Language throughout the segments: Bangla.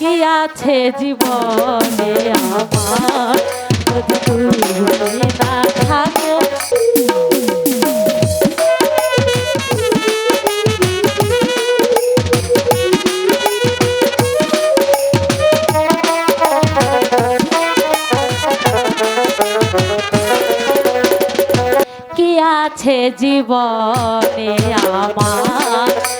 কি আছে জীবনে আমার? যদি তুমি না থাকো আছে জীবনে আমার?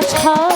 this hall.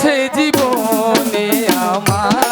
আছে জীবনে আমার